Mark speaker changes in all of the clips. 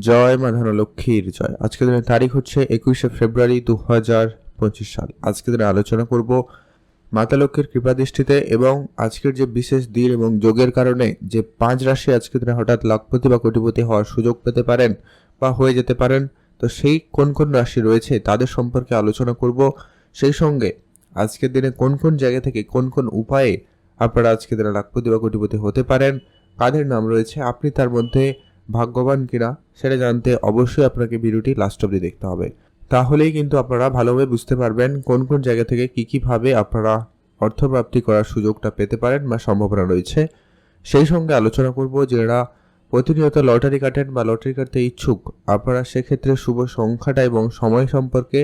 Speaker 1: জয় মা লক্ষ্মীর জয়। আজকের দিনের তারিখ হচ্ছে একুশে ফেব্রুয়ারি দু হাজার পঁচিশ সাল। আজকের দিনে আলোচনা করব মাতা লক্ষ্মীর কৃপা দৃষ্টিতে এবং আজকের যে বিশেষ দিন এবং যোগের কারণে যে পাঁচ রাশি আজকের দিনে হঠাৎ লাখপতি বা কোটিপতি হওয়ার সুযোগ পেতে পারেন বা হয়ে যেতে পারেন, তো সেই কোন কোন রাশি রয়েছে তাদের সম্পর্কে আলোচনা করব। সেই সঙ্গে আজকের দিনে কোন কোন জায়গা থেকে কোন কোন উপায়ে আপনারা আজকের দিনে লাখপতি বা কোটিপতি হতে পারেন, কাদের নাম রয়েছে, আপনি তার মধ্যে ভাগ্যবান কিনা সেটা জানতে অবশ্যই আপনাকে ভিডিওটি লাস্ট অবধি দেখতে হবে। তাহলেই কিন্তু আপনারা ভালোভাবে বুঝতে পারবেন কোন কোন জায়গা থেকে কী কীভাবে আপনারা অর্থপ্রাপ্তি করার সুযোগটা পেতে পারেন বা সম্ভাবনা রয়েছে। সেই সঙ্গে আলোচনা করব যারা প্রতিনিয়ত লটারি কাটেন বা লটারি কাটতে ইচ্ছুক, আপনারা সেক্ষেত্রে শুভ সংখ্যাটা এবং সময় সম্পর্কে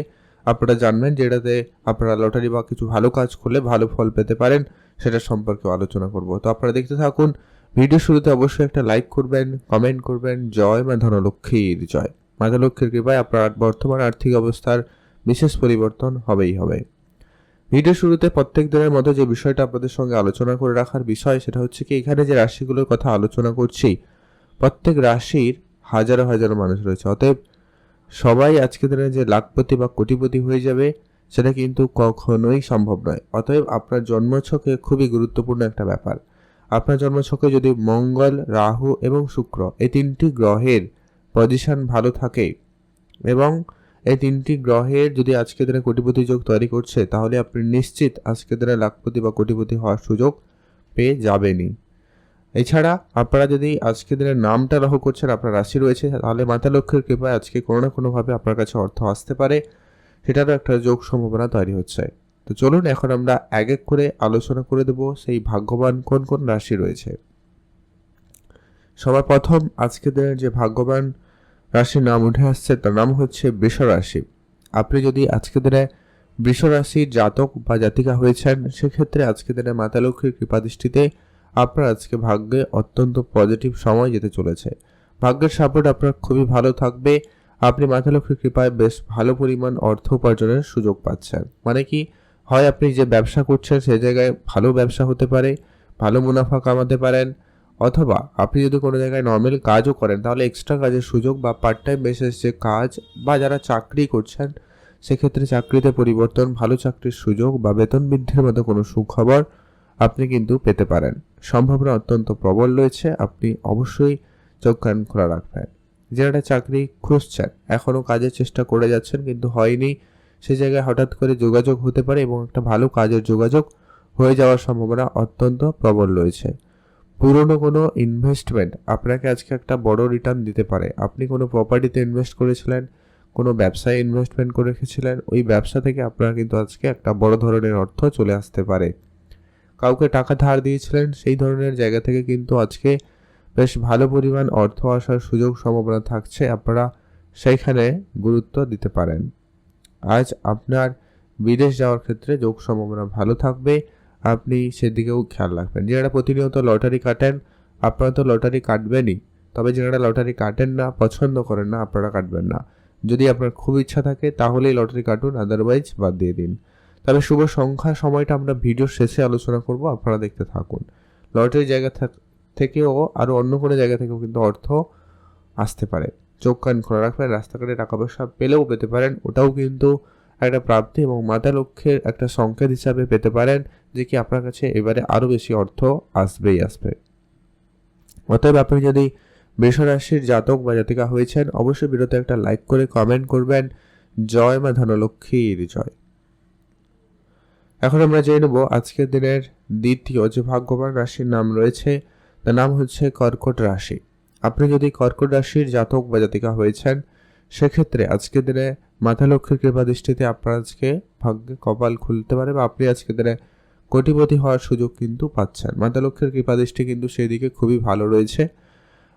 Speaker 1: আপনারা জানবেন যেটাতে আপনারা লটারি বা কিছু ভালো কাজ করলে ভালো ফল পেতে পারেন সেটা সম্পর্কে আলোচনা করব। তো আপনারা দেখতে থাকুন ভিডিও শুরুতে অবশ্যই একটা লাইক করবেন কমেন্ট করবেন। জয় মা ধনলক্ষ্মীর জয়। মা ধনলক্ষ্মীর কৃপায় আপনার বর্তমান আর্থিক অবস্থার বিশেষ পরিবর্তন হবেই হবে। ভিডিও শুরুতে প্রত্যেক দিনের মতো যে বিষয়টা আপনাদের সঙ্গে আলোচনা করে রাখার বিষয়, সেটা হচ্ছে কি, এখানে যে রাশিগুলোর কথা আলোচনা করছি, প্রত্যেক রাশির হাজারো হাজারো মানুষ রয়েছে। অতএব সবাই আজকে দিনে যে লাখপতি বা কোটিপতি হয়ে যাবে, সেটা কিন্তু কখনোই সম্ভব নয়। অতএব আপনার জন্মছকে খুবই গুরুত্বপূর্ণ একটা ব্যাপার। আপনার জন্মছকে যদি মঙ্গল, রাহু এবং শুক্র এই তিনটি গ্রহের পজিশন ভালো থাকে এবং এই তিনটি গ্রহের যদি আজকের দিনে কোটিপতি যোগ তৈরি করছে, তাহলে আপনি নিশ্চিত আজকের দিনে লাখপতি বা কোটিপতি হওয়ার সুযোগ পেয়ে যাবেনই। এছাড়া আপনারা যদি আজকের দিনের নামটা লহ করছেন, আপনার রাশি রয়েছে, তাহলে মাতা লক্ষ্যের কৃপায় আজকে কোনো না কোনোভাবে আপনার কাছে অর্থ আসতে পারে। সেটারও একটা যোগ সম্ভাবনা তৈরি হচ্ছে। তো চলুন এখন আমরা এক এক করে আলোচনা করে দেব সেই ভাগ্যবান কোন কোন রাশি রয়েছে। সবার প্রথম আজকের দিনের যে ভাগ্যবান রাশির নাম উঠে আসছে, তার নাম হচ্ছে বৃষ রাশি। আপনি যদি আজকের দিনে বৃষ রাশির জাতক বা জাতিকা হয়েছেন, সেক্ষেত্রে আজকের দিনে মাতা লক্ষ্মীর কৃপাদৃষ্টিতে আপনার আজকে ভাগ্যে অত্যন্ত পজিটিভ সময় যেতে চলেছে। ভাগ্যের সাপোর্ট আপনার খুবই ভালো থাকবে। আপনি মাতা লক্ষ্মীর কৃপায় বেশ ভালো পরিমাণ অর্থ উপার্জনের সুযোগ পাচ্ছেন। মানে কি? হয় আপনি যে ব্যবসা করছেন সেই জায়গায় ভালো ব্যবসা হতে পারে, ভালো মুনাফা কামাতে পারেন, অথবা আপনি যদি কোনো জায়গায় নর্মাল কাজও করেন, তাহলে এক্সট্রা কাজের সুযোগ বা পার্ট টাইম বেসিস যে কাজ বা যারা চাকরি করছেন, সেক্ষেত্রে চাকরিতে পরিবর্তন, ভালো চাকরির সুযোগ বা বেতন বৃদ্ধির মতো কোনো সুখবর আপনি কিন্তু পেতে পারেন। সম্ভাবনা অত্যন্ত প্রবল রয়েছে, আপনি অবশ্যই চোখ কান খোলা রাখবেন। যারা চাকরি খুঁজছেন এখনও কাজের চেষ্টা করে যাচ্ছেন, কিন্তু হয়নি সে জায়গায় হঠাৎ করে যোগাযোগ হতে পারে এবং একটা ভালো কাজের যোগাযোগ হয়ে যাওয়ার সম্ভাবনা অত্যন্ত প্রবল রয়েছে। পুরনো কোনো ইনভেস্টমেন্ট আপনাকে আজকে একটা বড় রিটার্ন দিতে পারে। আপনি কোনো প্রপার্টিতে ইনভেস্ট করেছিলেন, কোনো ব্যবসায় ইনভেস্টমেন্ট করে রেখেছিলেন, ওই ব্যবসা থেকে আপনার কিন্তু আজকে একটা বড় ধরনের অর্থ চলে আসতে পারে। কাউকে টাকা ধার দিয়েছিলেন, সেই ধরনের জায়গা থেকে কিন্তু আজকে বেশ ভালো পরিমাণ অর্থ আসার সুযোগ সম্ভাবনা থাকছে। আপনারা সেইখানে গুরুত্ব দিতে পারেন। আজ আপনার বিদেশ যাওয়ার ক্ষেত্রে যোগ সম্ভাবনা ভালো থাকবে। আপনি সেদিকেও খেয়াল রাখবেন। যারা প্রতিনিয়ত লটারি কাটেন, আপনারা তো লটারি কাটবেনই। তবে যারা লটারি কাটেন না, পছন্দ করেন না, আপনারা কাটবেন না। যদি আপনার খুব ইচ্ছা থাকে, তাহলেই লটারি কাটুন আদারওয়াইজ বাদ দিয়ে দিন। তবে শুভ সংখ্যা সময়টা আমরা ভিডিওর শেষে আলোচনা করব, আপনারা দেখতে থাকুন। লটারি জায়গা থেকেও আরও অন্য কোনো জায়গা থেকেও কিন্তু অর্থ আসতে পারে। চোখ কান খোলা রাখবেন, রাস্তাঘাটে টাকা পয়সা পেলেও পেতে পারেন। ওটাও কিন্তু একটা প্রাপ্তি এবং মাতা লক্ষ্যের একটা সংকেত হিসাবে পেতে পারেন, যে কি আপনার কাছে এবারে আরও বেশি অর্থ আসবেই আসবে। অতএব আপনি যদি বৃষরাশির জাতক বা জাতিকা হয়েছেন, অবশ্যই বিরত একটা লাইক করে কমেন্ট করবেন। জয় মা ধনলক্ষ্মীর জয়। এখন আমরা জেনে নেব আজকের দিনের দ্বিতীয় যে ভাগ্যবান রাশির নাম রয়েছে, তার নাম হচ্ছে কর্কট রাশি। আপনি যদি কর্কট রাশির জাতক বা জাতিকা হয়েছেন, সেক্ষেত্রে আজকের দিনে মাথা লক্ষ্মীর কৃপা দৃষ্টিতে আপনার আজকে ভাগ্যে কপাল খুলতে পারে বা আপনি আজকের দিনে কোটিপতি হওয়ার সুযোগ কিন্তু পাচ্ছেন। মাতা লক্ষ্মীর কৃপা দৃষ্টি কিন্তু সেই দিকে খুবই ভালো রয়েছে।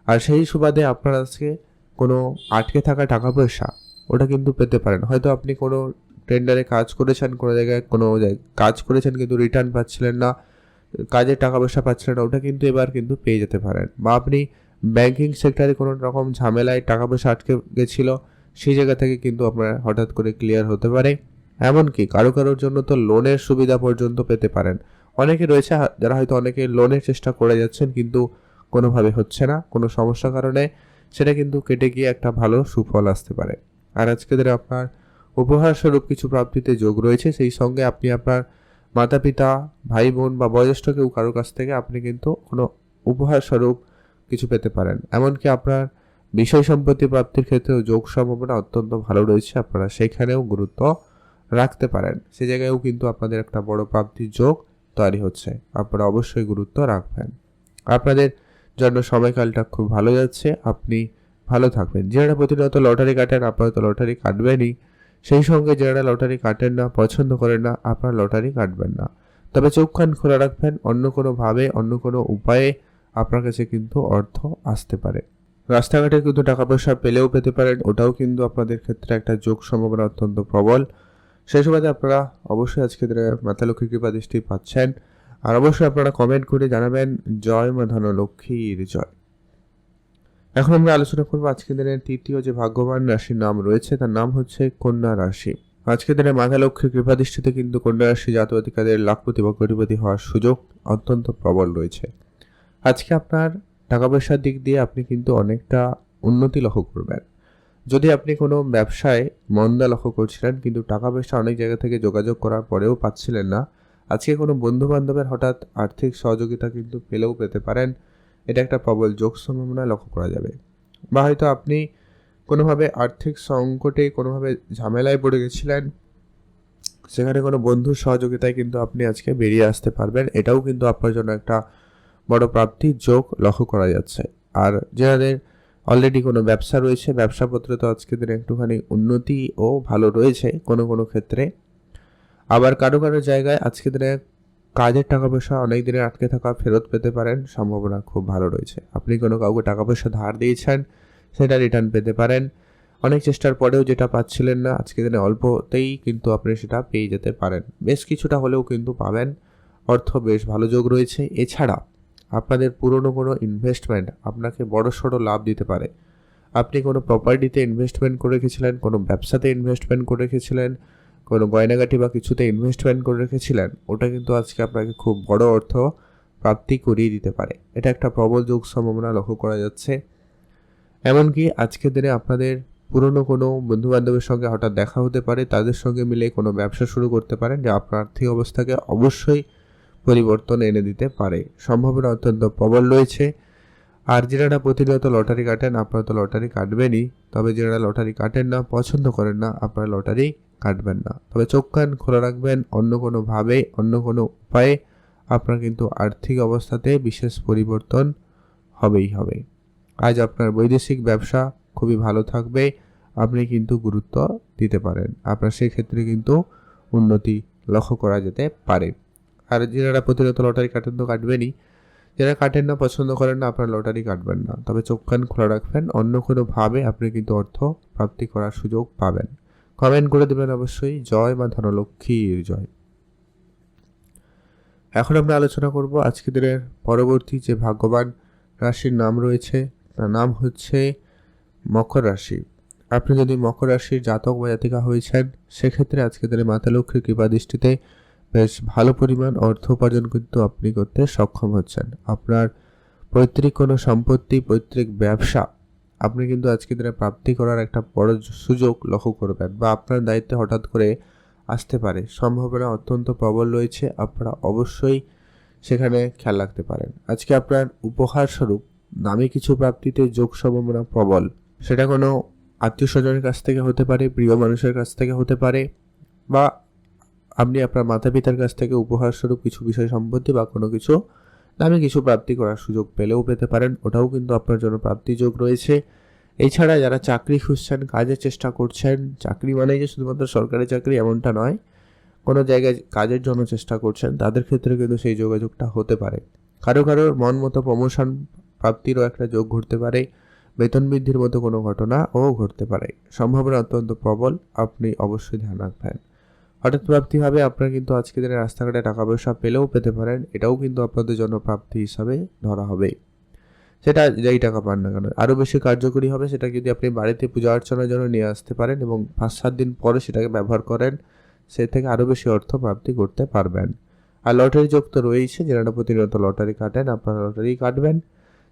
Speaker 1: আর সেই সুবাদে আপনার আজকে কোনো আটকে থাকা টাকা পয়সা ওটা কিন্তু পেতে পারেন। হয়তো আপনি কোনো টেন্ডারে কাজ করেছেন, কোনো জায়গায় কোনো কাজ করেছেন কিন্তু রিটার্ন পাচ্ছিলেন না, কাজের টাকা পয়সা পাচ্ছিলেন না, ওটা কিন্তু এবার কিন্তু পেয়ে যেতে পারেন। বা আপনি ব্যাংকিং সেক্টরে কোনো রকম ঝামেলায় টাকা পয়সা আটকে গেছিল, সেই জায়গা থেকে কিন্তু আপনার হঠাৎ করে ক্লিয়ার হতে পারে। এমনকি কারও কারোর জন্য তো লোনের সুবিধা পর্যন্ত পেতে পারেন। অনেকে রয়েছে, যারা হয়তো অনেকে লোনের চেষ্টা করে যাচ্ছেন, কিন্তু কোনোভাবে হচ্ছে না। কোনো সমস্যার কারণে সেটা কিন্তু কেটে গিয়ে একটা ভালো সুফল আসতে পারে। আর আজকে দিনে আপনার উপহার স্বরূপ কিছু প্রাপ্তিতে যোগ রয়েছে। সেই সঙ্গে আপনি আপনার মাতা পিতা ভাই বোন বা বয়োজ্যেষ্ঠ কেউ কারোর কাছ থেকে আপনি কিন্তু কোনো উপহার স্বরূপ কিছু পেতে পারেন। এমনকি আপনার বিষয় সম্পত্তি প্রাপ্তির ক্ষেত্রেও যোগ সম্ভাবনা অত্যন্ত ভালো রয়েছে, আপনারা সেখানেও গুরুত্ব রাখতে পারেন। সে জায়গায়ও কিন্তু আপনাদের একটা বড় প্রাপ্তির যোগ তৈরি হচ্ছে। আপনারা অবশ্যই গুরুত্ব রাখবেন। আপনাদের জন্য সময়কালটা খুব ভালো যাচ্ছে। আপনি ভালো থাকবেন। যারা প্রতিনিয়ত লটারি কাটেন, আপনারা তো লটারি কাটবেনই। সেই সঙ্গে যারা লটারি কাটেন না, পছন্দ করেন না, আপনারা লটারি কাটবেন না। তবে চোখ কান খোলা রাখবেন। অন্য কোনোভাবে অন্য কোনো উপায়ে আপনার কাছে কিন্তু অর্থ আসতে পারে। রাস্তাঘাটে কিন্তু টাকা পয়সা পেলেও পেতে পারেন, ওটাও কিন্তু আপনাদের ক্ষেত্রে একটা যোগ সম্ভাবনা অত্যন্ত প্রবল। সেই সুবাদে আপনারা অবশ্যই আজকে দিনে মাতা লক্ষ্মী কৃপা দৃষ্টি পাচ্ছেন। আর অবশ্যই আপনারা কমেন্ট করে জানাবেন, জয় মা ধন লক্ষ্মীর জয়। এখন আমরা আলোচনা করব আজকের দিনের তৃতীয় যে ভাগ্যবান রাশির নাম রয়েছে, তার নাম হচ্ছে কন্যা রাশি। আজকের দিনে মাতা লক্ষ্মীর কৃপা দৃষ্টিতে কিন্তু কন্যা রাশি জাতবাতিকাদের লাখপতি বা কোটিপতি হওয়ার সুযোগ অত্যন্ত প্রবল রয়েছে। আজকে আপনার টাকা পয়সার দিক দিয়ে আপনি কিন্তু অনেকটা উন্নতি লক্ষ্য করবেন। যদি আপনি কোনো ব্যবসায় মন্দা লক্ষ্য করছিলেন, কিন্তু টাকা পয়সা অনেক জায়গা থেকে যোগাযোগ করার পরেও পাচ্ছিলেন না, আজকে কোনো বন্ধু বান্ধবের হঠাৎ আর্থিক সহযোগিতা কিন্তু পেলেও পেতে পারেন। এটা একটা প্রবল যোগ সম্ভাবনা লক্ষ্য করা যাবে। বা হয়তো আপনি কোনোভাবে আর্থিক সংকটে কোনোভাবে ঝামেলায় পড়ে গেছিলেন, সেখানে কোনো বন্ধুর সহযোগিতায় কিন্তু আপনি আজকে বেরিয়ে আসতে পারবেন। এটাও কিন্তু আপনার জন্য একটা বড় প্রাপ্তির যোগ লক্ষ্য করা যাচ্ছে। আর যাদের অলরেডি কোনো ব্যবসা রয়েছে, ব্যবসাপত্রে তো আজকে দিনে একটুখানি উন্নতি ও ভালো রয়েছে কোনো কোনো ক্ষেত্রে। আবার কারও কারও জায়গায় আজকে দিনে কাজের টাকা পয়সা অনেক দিনের আটকে থাকা ফেরত পেতে পারেন, সম্ভাবনা খুব ভালো রয়েছে। আপনি কোনো কাউকে টাকা পয়সা ধার দিয়েছেন, সেটা রিটার্ন পেতে পারেন। অনেক চেষ্টার পরেও যেটা পাচ্ছিলেন না আজকে দিনে অল্পতেই কিন্তু আপনি সেটা পেয়ে যেতে পারেন। বেশ কিছুটা হলেও কিন্তু পাবেন। অর্থ বেশ ভালো যোগ রয়েছে। এছাড়া আপনাদের পুরনো কোনো ইনভেস্টমেন্ট আপনাকে বড় সড়ো লাভ দিতে পারে। আপনি কোনো প্রপার্টিতে ইনভেস্টমেন্ট করে রেখেছিলেন, কোনো ব্যবসাতে ইনভেস্টমেন্ট করে রেখেছিলেন, কোনো গয়নাগাটি বা কিছুতে ইনভেস্টমেন্ট করে রেখেছিলেন, ওটা কিন্তু আজকে আপনাকে খুব বড় অর্থ প্রাপ্তি করিয়ে দিতে পারে। এটা একটা প্রবল যোগ সম্ভাবনা লক্ষ্য করা যাচ্ছে। এমনকি আজকের দিনে আপনাদের পুরনো কোনো বন্ধু বান্ধবের সঙ্গে হঠাৎ দেখা হতে পারে, তাদের সঙ্গে মিলে কোনো ব্যবসা শুরু করতে পারেন, যা আপনার আর্থিক অবস্থাকে অবশ্যই পরিবর্তন এনে দিতে পারে। সম্ভাবনা অত্যন্ত প্রবল রয়েছে। আর যারা প্রতিনিয়ত লটারি কাটেন, আপনারা তো লটারি কাটবেনই। তবে যারা লটারি কাটেন না, পছন্দ করেন না, আপনারা লটারি কাটবেন না। তবে চোখ কান খোলা রাখবেন অন্য কোনোভাবে, অন্য কোনো উপায়ে। আপনার কিন্তু আর্থিক অবস্থাতে বিশেষ পরিবর্তন হবেই হবে। আজ আপনার বৈদেশিক ব্যবসা খুবই ভালো থাকবে। আপনি কিন্তু গুরুত্ব দিতে পারেন। আপনার সেই ক্ষেত্রে কিন্তু উন্নতি লক্ষ্য করা যেতে পারে। আর যারা প্রতিনিয়ত লটারি কাটেন তো কাটবেনই। যারা কাটেন না, পছন্দ করেন না, আপনার লটারি কাটবেন না। তবে চোখ কান খোলা রাখবেন। অন্য কোনোভাবে আপনি কিন্তু অর্থ প্রাপ্তি করার সুযোগ পাবেন। কমেন্ট করে দেবেন অবশ্যই। জয় বা ধনলক্ষ্মীর জয়। এখন আমরা আলোচনা করব আজকে দিনের পরবর্তী যে ভাগ্যবান রাশির নাম রয়েছে, তার নাম হচ্ছে মকর রাশি। আপনি যদি মকর রাশির জাতক বা জাতিকা হয়েছেন, সেক্ষেত্রে আজকে দিনে মাতা লক্ষ্মীর কৃপা দৃষ্টিতে বেশ ভালো পরিমাণ অর্থ উপার্জন কিন্তু আপনি করতে সক্ষম হচ্ছেন। আপনার পৈতৃক কোনো সম্পত্তি, পৈতৃক ব্যবসা আপনি কিন্তু আজকে দিনে প্রাপ্তি করার একটা বড় সুযোগ লক্ষ্য করবেন বা আপনার দায়িত্বে হঠাৎ করে আসতে পারে। সম্ভাবনা অত্যন্ত প্রবল রয়েছে, আপনারা অবশ্যই সেখানে খেয়াল রাখতে পারেন। আজকে আপনার উপহার স্বরূপ দামি কিছু প্রাপ্তিতে যোগ সম্ভাবনা প্রবল। সেটা কোনো আত্মীয় স্বজনের কাছ থেকে হতে পারে, প্রিয় মানুষের কাছ থেকে হতে পারে বা আপনি আপনার মাতা পিতার কাছ থেকে উপহার স্বরূপ কিছু বিষয় সম্পত্তি বা কোনো কিছু দামি কিছু প্রাপ্তি করার সুযোগ পেলেও পেতে পারেন, ওটাও কিন্তু আপনার জন্য প্রাপ্তি যোগ রয়েছে। এছাড়া যারা চাকরি খুঁজছেন, কাজের চেষ্টা করছেন, চাকরি মানেই যে শুধুমাত্র সরকারি চাকরি এমনটা নয়, কোনো জায়গায় কাজের জন্য চেষ্টা করছেন, তাদের ক্ষেত্রে কিন্তু সেই যোগাযোগটা হতে পারে। কারও কারোর মন মতো প্রমোশন প্রাপ্তিরও একটা যোগ ঘটতে পারে, বেতন বৃদ্ধির মতো কোনো ঘটনাও ঘটতে পারে। সম্ভাবনা অত্যন্ত প্রবল, আপনি অবশ্যই ধ্যান রাখবেন। হঠাৎ প্রাপ্তি হবে, আপনারা কিন্তু আজকে দিনে রাস্তাঘাটে টাকা পয়সা পেলেও পেতে পারেন। এটাও কিন্তু আপনাদের জন্য প্রাপ্তি হিসাবে ধরা হবে। সেটা যেই টাকা পান না কেন, আরও বেশি কার্যকরী হবে সেটা যদি আপনি বাড়িতে পূজা অর্চনার জন্য নিয়ে আসতে পারেন এবং পাঁচ সাত দিন পরে সেটাকে ব্যবহার করেন, সে থেকে আরও বেশি অর্থ প্রাপ্তি করতে পারবেন। আর লটারি যোগ তো রয়েছে যারা প্রতিনিয়ত লটারি কাটেন, আপনারা লটারি কাটবেন।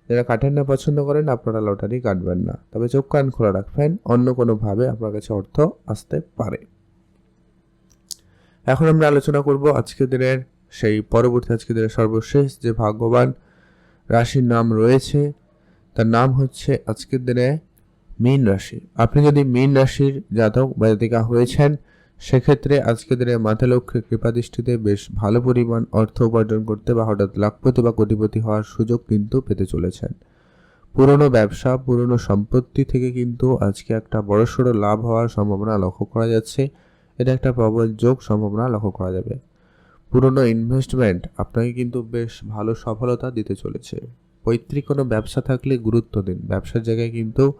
Speaker 1: যারা কাটেন না, পছন্দ করেন, আপনারা লটারি কাটবেন না। তবে চোখ কান খোলা রাখবেন, অন্য কোনোভাবে আপনার কাছে অর্থ আসতে পারে। এখন আমরা আলোচনা করব আজকের দিনের সেই পরবর্তী আজকের দিনের সর্বশেষ যে ভাগ্যবান রাশির নাম রয়েছে, তার নাম হচ্ছে আজকের দিনে মীন রাশি। আপনি যদি মীন রাশির জাতক বা জাতিকা হয়েছেন, সেক্ষেত্রে আজকের দিনে মাথা লক্ষ্যে কৃপা দৃষ্টিতে বেশ ভালো পরিমাণ অর্থ উপার্জন করতে বা হঠাৎ লাখপতি বা কোটিপতি হওয়ার সুযোগ কিন্তু পেতে চলেছেন। পুরনো ব্যবসা, পুরনো সম্পত্তি থেকে কিন্তু আজকে একটা বড়সড় লাভ হওয়ার সম্ভাবনা লক্ষ্য করা যাচ্ছে। এটা একটা প্রবল যোগ সম্ভাবনা লক্ষ্য করা যাবে। পুরনো ইনভেস্টমেন্ট আপনাকে কিন্তু বেশ ভালো সফলতা দিতে চলেছে। পৈতৃক কোনো ব্যবসা থাকলে গুরুত্ব দিন। ব্যবসার জায়গায় কিন্তু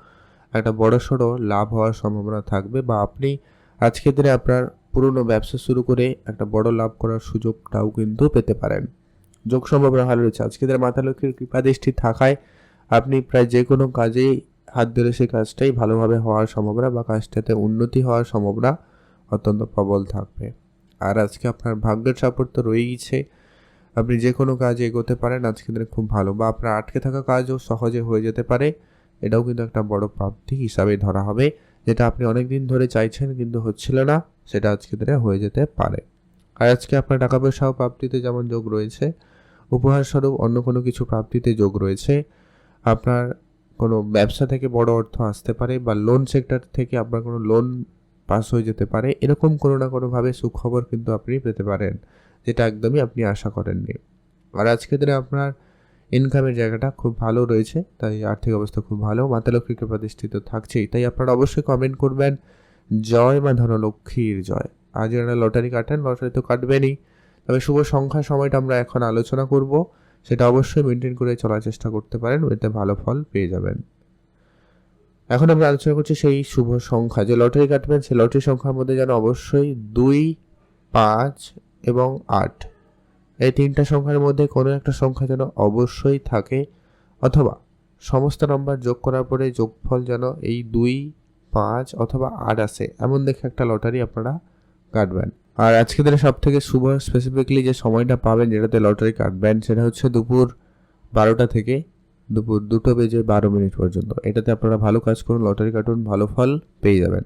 Speaker 1: একটা বড়সড় লাভ হওয়ার সম্ভাবনা থাকবে বা আপনি আজকের দিনে আপনার পুরনো ব্যবসা শুরু করে একটা বড় লাভ করার সুযোগটাও কিন্তু পেতে পারেন। যোগ সম্ভাবনা ভালো রয়েছে। আজকের দিনে মাথা লক্ষ্মীর কৃপাদৃষ্টি থাকায় আপনি প্রায় যে কোনো কাজেই হাত ধরে সেই কাজটাই ভালোভাবে হওয়ার সম্ভাবনা বা কাজটাতে উন্নতি হওয়ার সম্ভাবনা অত্যন্ত প্রবল থাকবে। আর আজকে আপনার ভাগ্যের সাপোর্ট তো রয়েইছে। আপনি যে কোনো কাজে এগোতে পারেন আজকের দিনে খুব ভালো। বা আপনার আটকে থাকা কাজও সহজে হয়ে যেতে পারে। এটাও কিন্তু একটা বড় প্রাপ্তি হিসাবে ধরা হবে। যেটা আপনি অনেক দিন ধরে চাইছেন কিন্তু হচ্ছিল না, সেটা আজকে দিনে হয়ে যেতে পারে। আর আজকে আপনার টাকা পয়সাও প্রাপ্তিতে যেমন যোগ রয়েছে, উপহার স্বরূপ অন্য কোনো কিছু প্রাপ্তিতে যোগ রয়েছে। আপনার কোনো ব্যবসা থেকে বড় অর্থ আসতে পারে বা লোন সেক্টর থেকে আপনার কোনো লোন পাস হয়ে যেতে পারে, এরকম কোনো না কোনোভাবে সুখবর কিন্তু আপনি পেতে পারেন, যেটা একদমই আপনি আশা করেননি। আর আজকের দিনে আপনার ইনকামের জায়গাটা খুব ভালো রয়েছে, তাই আর্থিক অবস্থা খুব ভালো, মাতা লক্ষ্মীকে প্রতিষ্ঠিত থাকছেই, তাই আপনারা অবশ্যই কমেন্ট করবেন, জয় মা ধনলক্ষ্মীর জয়। আজ যারা লটারি কাটেন লটারি তো কাটবেনই, তবে শুভ সংখ্যা সময়টা আমরা এখন আলোচনা করব, সেটা অবশ্যই মেনটেন করে চলার চেষ্টা করতে পারেন, এতে ভালো ফল পেয়ে যাবেন। এখন আমরা আলোচনা করছি সেই শুভ সংখ্যা, যে লটারি কাটবেন সেই লটারি সংখ্যার মধ্যে যেন অবশ্যই দুই, পাঁচ এবং আট। এই তিনটা সংখ্যার মধ্যে কোনো একটা সংখ্যা যেন অবশ্যই থাকে অথবা সমস্ত নম্বর যোগ করার পরে যোগফল যেন এই দুই, পাঁচ অথবা আট আসে, এমন দেখে একটা লটারি আপনারা কাটবেন। আর আজকে দিনে সব থেকে শুভ স্পেসিফিকলি যে সময়টা পাবেন যেটাতে লটারি কাটবেন, সেটা হচ্ছে দুপুর বারোটা থেকে দুপুর দুটো বেজে বারো মিনিট পর্যন্ত। এটাতে আপনারা ভালো কাজ করুন, লটারি কাটুন, ভালো ফল পেয়ে যাবেন।